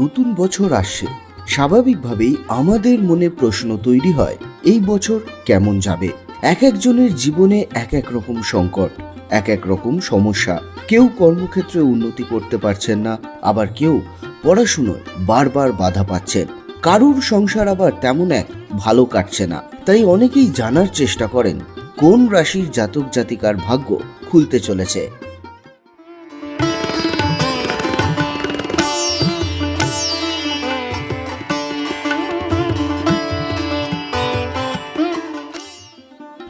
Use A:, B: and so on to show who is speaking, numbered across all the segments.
A: নতুন বছর আসছে। স্বাভাবিকভাবেই আমাদের মনে প্রশ্ন তৈরি হয়, এই বছর কেমন যাবে? এক একজনের জীবনে এক এক রকম সংকট, এক এক রকম সমস্যা। কেউ কর্মক্ষেত্রে উন্নতি করতে পারছেন না, আবার কেউ পড়াশুনোয় বারবার বাধা পাচ্ছেন। কারুর সংসার আবার তেমন এক ভালো কাটছে না। তাই অনেকেই জানার চেষ্টা করেন, কোন রাশির জাতক জাতিকার ভাগ্য খুলতে চলেছে?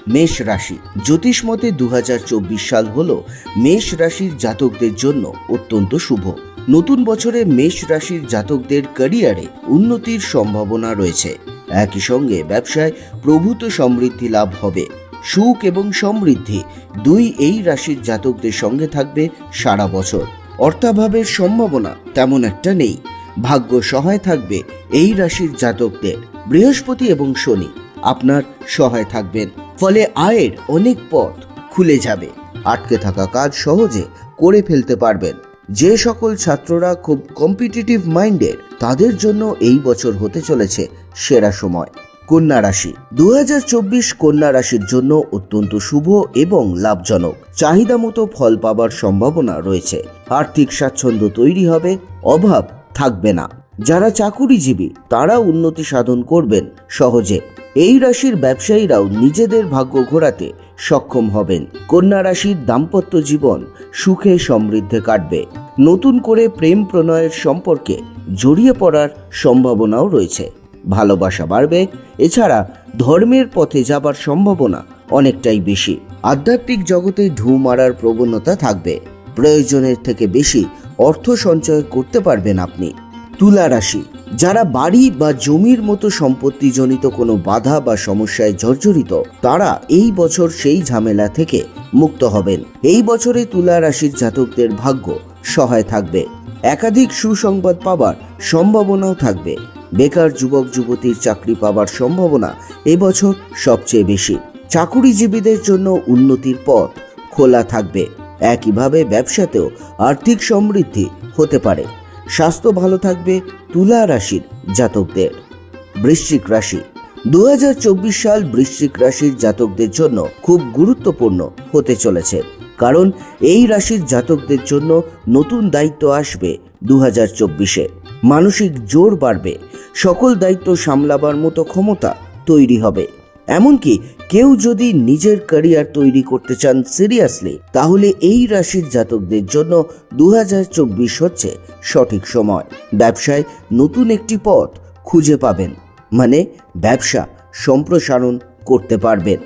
A: মেষ রাশি। জ্যোতিষ মতে দু হাজার চব্বিশ সাল হল মেষ রাশির জাতকদের জন্য অত্যন্ত শুভ। নতুন বছরে মেষ রাশির জাতকদের ক্যারিয়ারে উন্নতির সম্ভাবনা রয়েছে। একই সঙ্গে ব্যবসায় প্রভূত সমৃদ্ধি লাভ হবে। সুখ এবং সমৃদ্ধি দুই এই রাশির জাতকদের সঙ্গে থাকবে সারা বছর। অর্থাভাবের সম্ভাবনা তেমন একটা নেই। ভাগ্য সহায় থাকবে এই রাশির জাতকদের। বৃহস্পতি এবং শনি, আপনার সহায় থাকবেন। ফলে আয়ের অনেক পথ খুলে যাবে। আটকে থাকা কাজ সহজে করে ফেলতে পারবেন। যে সকল ছাত্ররা খুব কম্পিটিটিভ মাইন্ডের তাদের জন্য এই বছর হতে চলেছে সেরা সময়। কন্যা রাশি। দুহাজার চব্বিশ কন্যা রাশির জন্য অত্যন্ত শুভ এবং লাভজনক। চাহিদা মতো ফল পাবার সম্ভাবনা রয়েছে। আর্থিক স্বাচ্ছন্দ্য তৈরি হবে, অভাব থাকবে না। যারা চাকুরিজীবী, তারা উন্নতি সাধন করবেন সহজে। এই রাশির ব্যবসায়ীরাও নিজেদের ভাগ্য ঘোরাতে সক্ষম হবেন। কন্যা রাশির দাম্পত্য জীবন সুখে সমৃদ্ধে কাটবে। নতুন করে প্রেম প্রণয়ের সম্পর্কে জড়িয়ে পড়ার সম্ভাবনাও রয়েছে। ভালোবাসা বাড়বে, এছাড়া ধর্মের পথে যাবার সম্ভাবনা অনেকটাই বেশি। আধ্যাত্মিক জগতে ঢু মারার প্রবণতা থাকবে। প্রয়োজনের থেকে বেশি অর্থ সঞ্চয় করতে পারবেন আপনি। তুলা রাশি যারা বাড়ি বা জমির মতো সম্পত্তিজনিত কোনো বাধা বা সমস্যায় জর্জরিত, তারা এই বছর সেই ঝামেলা থেকে মুক্ত হবেন। এই বছরে তুলা রাশির জাতকদের ভাগ্য সহায় থাকবে। একাধিক সুসংবাদ পাবার সম্ভাবনাও থাকবে। বেকার যুবক যুবতীর চাকরি পাবার সম্ভাবনা এবছর সবচেয়ে বেশি। চাকুরিজীবীদের জন্য উন্নতির পথ খোলা থাকবে। একইভাবে ব্যবসাতেও আর্থিক সমৃদ্ধি হতে পারে। স্বাস্থ্য ভালো থাকবে তুলা রাশির জাতকদের। বৃশ্চিক রাশি। দু হাজার চব্বিশ সাল বৃশ্চিক রাশির জাতকদের জন্য খুব গুরুত্বপূর্ণ হতে চলেছে। কারণ এই রাশির জাতকদের জন্য নতুন দায়িত্ব আসবে দু হাজার চব্বিশে। মানসিক জোর বাড়বে। সকল দায়িত্ব সামলাবার মতো ক্ষমতা তৈরি হবে। এমনকি কেউ যদি নিজের ক্যারিয়ার তৈরি করতে চান সিরিয়াসলি তাহলে এই রাশির জাতকদের জন্য দু হাজার চব্বিশ হচ্ছে সঠিক সময়। ব্যবসায় নতুন একটি পথ খুঁজে পাবেন মানে ব্যবসা সম্প্রসারণ করতে পারবেন।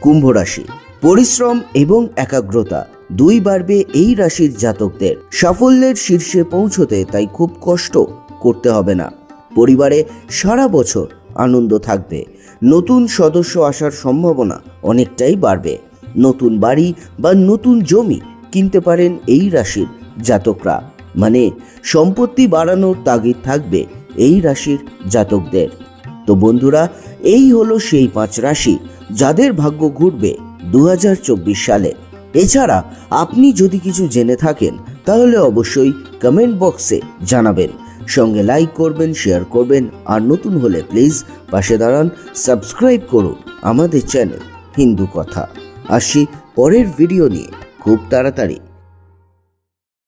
A: কুম্ভ রাশি, পরিশ্রম এবং একাগ্রতা দুই বাড়বে এই রাশির জাতকদের। সাফল্যের শীর্ষে পৌঁছতে তাই খুব কষ্ট করতে হবে না। পরিবারে সারা বছর আনন্দ থাকবে। নতুন সদস্য আসার সম্ভাবনা অনেকটাই বাড়বে। নতুন বাড়ি বা নতুন জমি কিনতে পারেন এই রাশির জাতকরা। মানে সম্পত্তি বাড়ানোর তাগিদ থাকবে এই রাশির জাতকদের। তো বন্ধুরা, এই হলো সেই পাঁচ রাশি যাদের ভাগ্য ঘুরবে দু হাজার চব্বিশ সালে। এছাড়া আপনি যদি কিছু জেনে থাকেন, তাহলে অবশ্যই কমেন্ট বক্সে জানাবেন। সঙ্গে লাইক করবেন, শেয়ার করবেন, আর নতুন হলে প্লিজ পাশে দাঁড়ান, সাবস্ক্রাইব করুন আমাদের চ্যানেল হিন্দু কথা। আসি পরের ভিডিও নিয়ে। খুব তাড়াতাড়ি।